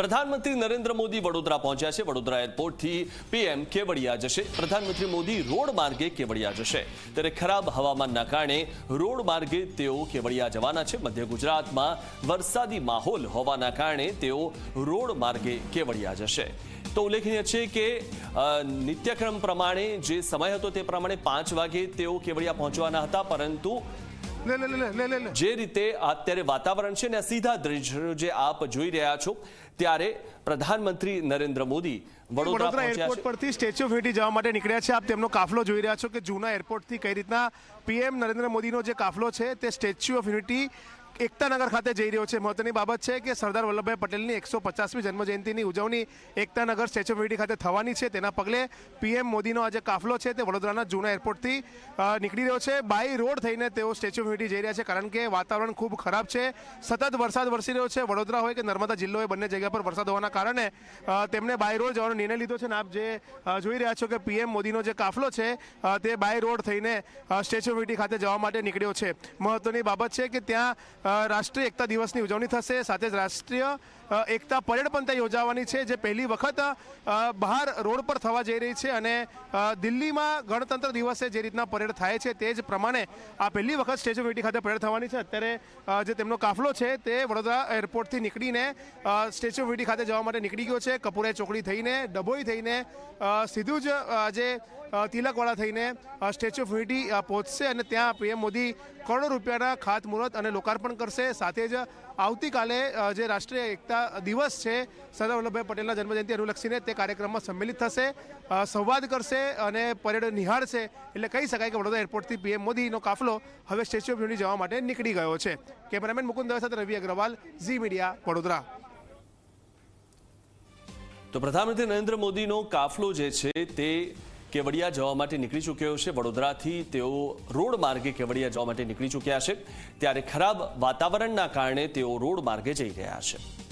પ્રધાનમંત્રી નરેન્દ્ર મોદી વડોદરા પહોંચ્યા છે. વડોદરા એરપોર્ટથી પીએમ કેવડિયા જશે. પ્રધાનમંત્રી મોદી રોડ માર્ગે કેવડિયા જશે. ત્યારે ખરાબ હવામાનના કારણે રોડ માર્ગે તેઓ કેવડિયા જવાના છે. મધ્ય ગુજરાતમાં વરસાદી માહોલ હોવાના કારણે તેઓ રોડ માર્ગે કેવડિયા જશે. તો ઉલ્લેખનીય છે કે નિત્યક્રમ પ્રમાણે જે સમય હતો તે પ્રમાણે પાંચ વાગે તેઓ કેવડિયા પહોંચવાના હતા. પરંતુ જે રીતે અત્યારે વાતાવરણ છે ને સીધા દ્રશ્યો જે આપ જોઈ રહ્યા છો ત્યારે પ્રધાનમંત્રી નરેન્દ્ર મોદી વડોદરા એરપોર્ટ પરથી સ્ટેચ્યુ ઓફ યુનિટી જવા માટે નીકળ્યા છે. આપ તેમનો કાફલો જોઈ રહ્યા છો કે જૂના એરપોર્ટથી કઈ રીતના પીએમ નરેન્દ્ર મોદીનો જે કાફલો છે તે સ્ટેચ્યુ ઓફ યુનિટી એકતાનગર ખાતે જઈ રહ્યો છે. મહત્વની બાબત છે કે સરદાર વલ્લભભાઈ પટેલની એકસો પચાસમી જન્મજયંતિની ઉજવણી એકતાનગર સ્ટેચ્યુ ઓફ યુનિટી ખાતે થવાની છે. તેના પગલે પીએમ મોદીનો આ જે કાફલો છે. તે વડોદરાના જૂના એરપોર્ટથી નીકળી રહ્યો છે. બાય રોડ થઈને તેઓ સ્ટેચ્યુ ઓફ યુનિટી જઈ રહ્યા છે કારણ કે વાતાવરણ ખૂબ ખરાબ છે. સતત વરસાદ વરસી રહ્યો છે. વડોદરા હોય કે નર્મદા જિલ્લો હોય બંને જગ્યા પર વરસાદ હોવાના કારણે તેમણે બાય રોડ જવાનો નિર્ણય લીધો છે. અને આપ જે જોઈ રહ્યા છો કે પીએમ મોદીનો જે કાફલો છે તે બાય રોડ થઈને સ્ટેચ્યુ ઓફ યુનિટી ખાતે જવા માટે નીકળ્યો છે. મહત્વની બાબત છે કે ત્યાં રાષ્ટ્રીય એકતા દિવસની ઉજવણી થશે. સાથે જ રાષ્ટ્રીય એકતા પરેડ પણ ત્યાં યોજાવાની છે, જે પહેલી વખત બહાર રોડ પર થવા જઈ રહી છે અને દિલ્હીમાં ગણતંત્ર દિવસે જે રીતના પરેડ થાય છે તે જ પ્રમાણે આ પહેલી વખત સ્ટેચ્યુ ઓફ યુનિટી ખાતે પરેડ થવાની છે. અત્યારે જે તેમનો કાફલો છે તે વડોદરા એરપોર્ટથી નીકળીને સ્ટેચ્યુ ઓફ યુનિટી ખાતે જવા માટે નીકળી ગયો છે. કપૂરે ચોકડી થઈને, ડભોઈ થઈને સીધું જ જે તિલકવાળા થઈને સ્ટેચ્યુ ઓફ યુનિટી પહોંચશે અને ત્યાં પીએમ મોદી કરોડો રૂપિયાના ખાતમુહૂર્ત અને લોકાર્પણ કરશે. સાથે જ આવતીકાલે જે રાષ્ટ્રીય એકતા દિવસ છે, સરદાર વલ્લભભાઈ પટેલના જન્મજયંતિ અનુલક્ષીને તે કાર્યક્રમમાં સંમેલિત થશે. સંવાદ કરશે અને પરેડ નિહાળશે. એટલે કહી શકાય કે વડોદરા એરપોર્ટથી પીએમ મોદીનો કાફલો હવે સ્ટેચ્યુ ઓફ યુનિટી જવા માટે નીકળી ગયો છે. કેમેરામેન મુકુંદ દવે સાથે રવિ અગ્રવાલ, ઝી મીડિયા, વડોદરા. તો પ્રધાનમંત્રી નરેન્દ્ર મોદીનો કાફલો જે છે, તે કેવડિયા જવા માટે નીકળી ચૂક્યો છે. વડોદરાથી તેઓ રોડ માર્ગે કેવડિયા જવા માટે નીકળી ચૂક્યા છે. ત્યારે ખરાબ વાતાવરણના કારણે તેઓ રોડ માર્ગે જઈ રહ્યા છે.